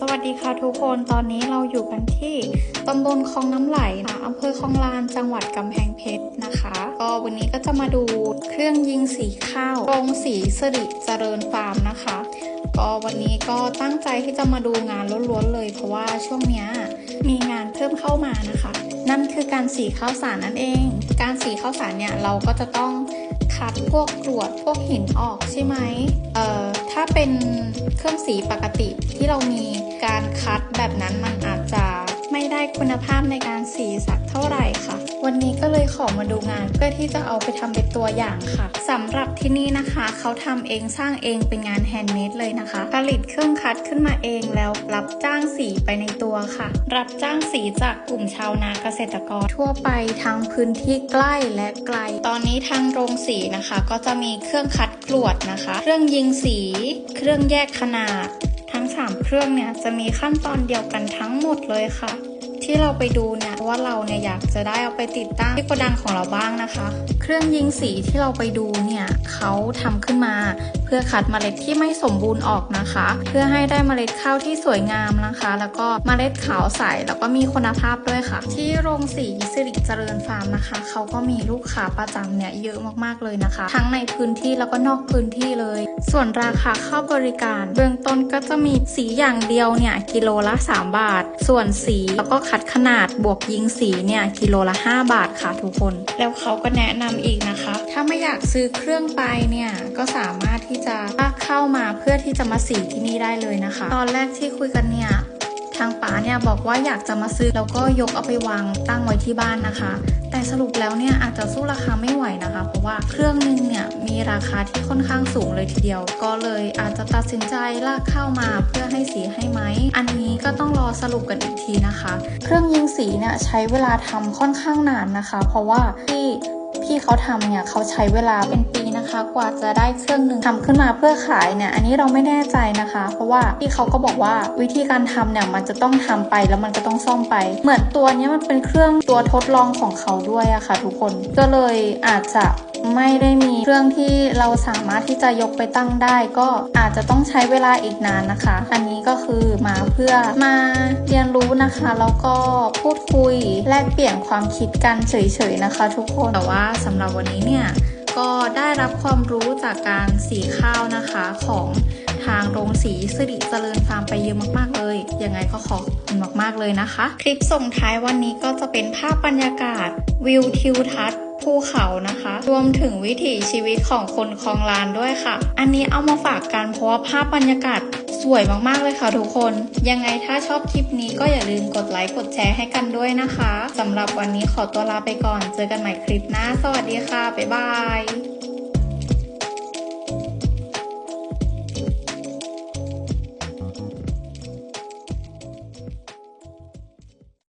สวัสดีค่ะทุกคนตอนนี้เราอยู่กันที่ตำบลคลองน้ำไหลค่ะอำเภอคลองลานจังหวัดกำแพงเพชรนะคะ ก็วันนี้ก็จะมาดูเครื่องยิงสีข้าวโรงสีสิริเจริญฟาร์มนะคะ ก็วันนี้ก็ตั้งใจที่จะมาดูงานล้วนๆเลย เพราะว่าช่วงนี้มีงานเพิ่มเข้ามานะคะ นั่นคือการสีข้าวสารนั่นเอง การสีข้าวสารเนี่ยเราก็จะต้อง คัดพวกกรวดพวกหินออกใช่ไหมเอ่อถ้าเป็นเครื่องสีปกติที่เรามีการคัดแบบนั้นมันอาจจะไม่ได้คุณภาพในการสีสักเท่าไหร่ วันนี้ก็เลยขอมาดูงาน เพื่อที่จะเอาไปทำเป็นตัวอย่างค่ะสำหรับที่นี่นะคะเขาทำเองสร้างเองเป็นงานแฮนด์เมดเลยนะคะ ผลิตเครื่องคัดขึ้นมาเองแล้วรับจ้างสีไปในตัวค่ะ รับจ้างสีจากกลุ่มชาวนาเกษตรกร ทั่วไปทั้งพื้นที่ใกล้และไกล ตอนนี้ทางโรงสีนะคะ ก็จะมีเครื่องคัดกรวดนะคะ เครื่องยิงสี เครื่องแยกขนาด ทั้ง 3 เครื่องเนี่ยจะมีขั้นตอนเดียวกันทั้งหมดเลยค่ะ ที่เราไปดูเนี่ยว่าเราเนี่ยอยากจะได้เอาไปติดตั้งที่โกดังของเราบ้างนะคะ เครื่องยิงสีที่เราไปดูเนี่ยเขาทำขึ้นมา เพื่อคัดเมล็ดที่ไม่สมบูรณ์ออกนะคะ เพื่อให้ได้เมล็ดข้าวที่สวยงามนะคะ แล้วก็เมล็ดขาวใสแล้วก็มีคุณภาพด้วยค่ะ ที่โรงสีสิริเจริญฟาร์มนะคะเขาก็มีลูกค้าประจำเนี่ยเยอะมากๆเลยนะคะ ทั้งในพื้นที่แล้วก็นอกพื้นที่เลย ส่วนราคาเข้าบริการ เบื้องต้นก็จะมีสีอย่างเดียวเนี่ยกิโลละ 3 บาท ส่วนสีแล้วก็คัดขนาดบวกยิงสีเนี่ยกิโลละ 5 บาทค่ะทุกคน แล้วเขาก็แนะนำอีกนะคะ ถ้าไม่อยากซื้อเครื่องไปเนี่ยก็สามารถที่จะเข้ามาเพื่อที่จะมาสีที่นี่ได้เลยนะคะ ตอนแรกที่คุยกันเนี่ย ทางป๋าเนี่ยบอกว่าอยากจะมาซื้อแล้วก็ยกเอาไปวางตั้งไว้ที่บ้านนะคะ แต่สรุปแล้วเนี่ยอาจจะสู้ราคาไม่ไหวนะคะ เพราะว่าเครื่องนึงเนี่ยมีราคาที่ค่อนข้างสูงเลยทีเดียว ก็เลยอาจจะตัดสินใจลากเข้ามาเพื่อให้สีให้ไหม อันนี้ก็ต้องรอสรุปกันอีกทีนะคะ เครื่องยิงสีเนี่ยใช้เวลาทำค่อนข้างนานนะคะ เพราะว่าที่พี่เขาทำเนี่ยเขาใช้เวลาเป็นปี นะคะ กว่าจะได้เครื่องหนึ่งทำขึ้นมาเพื่อขายเนี่ย อันนี้เราไม่แน่ใจนะคะ เพราะว่าพี่เขาก็บอกว่าวิธีการทำเนี่ยมันจะต้องทำไปแล้วมันก็ต้องซ่อมไป เหมือนตัวนี้มันเป็นเครื่องตัวทดลองของเขาด้วยอะค่ะ ทุกคนก็เลยอาจจะไม่ได้มีเครื่องที่เราสามารถที่จะยกไปตั้งได้ ก็อาจจะต้องใช้เวลาอีกนานนะคะ อันนี้ก็คือมาเพื่อมาเรียนรู้นะคะแล้วก็พูดคุยแลกเปลี่ยนความคิดกันเฉยๆนะคะ ทุกคนแต่ว่าสำหรับวันนี้เนี่ย ก็ได้รับความรู้จากการสีข้าวนะคะของ รงสีสิริเจริญฟาร์มไปเยอะมากๆเลย ยังไงก็ขอบคุณมากๆเลยนะคะ คลิปส่งท้ายวันนี้ก็จะเป็นภาพบรรยากาศ วิวทิวทัศน์ภูเขานะคะ รวมถึงวิถีชีวิตของคนคลองลานด้วยค่ะ อันนี้เอามาฝากกันเพราะว่าภาพบรรยากาศสวยมากๆเลยค่ะทุกคน ยังไงถ้าชอบคลิปนี้ก็อย่าลืมกดไลค์กดแชร์ให้กันด้วยนะคะสำหรับวันนี้ขอตัวลาไปก่อน เจอกันใหม่คลิปหน้า สวัสดีค่ะ บ๊ายบาย